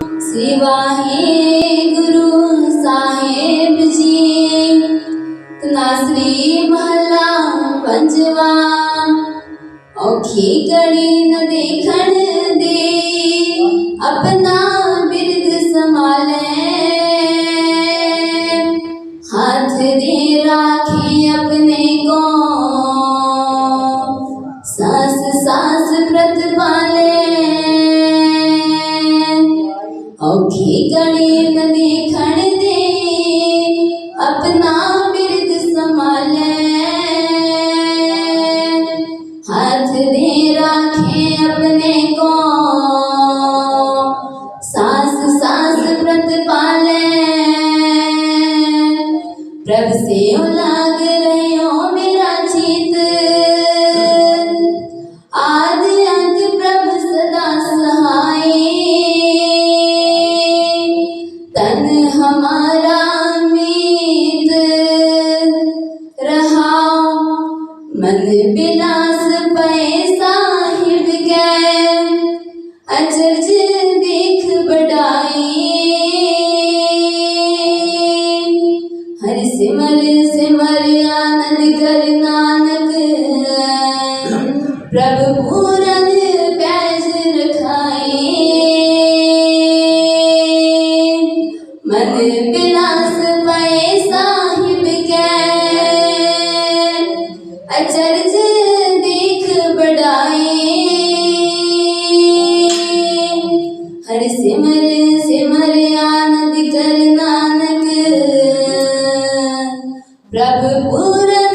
सिवाहे गुरु साहेब जी नासरी महला पंजवा, औखी कड़ी न देखण दे, अपना बिरद संभाल। हाथ दे राखी अपने को, सास सास प्रतिपा हाथ दे रखे अपने को। सास सास व्रत पाले। प्रभ से लाग रहो मेरा जीत। आद मन बिलास पे साहिब गए अचरज देख बढ़ाई हर सिमर सिमर आनंद कर नानक प्रभु पूरन पैज रखाए मन बिलास अचरज देख बढ़ाए हर सिमर सिमर आनंद कर नानक प्रभ पूरन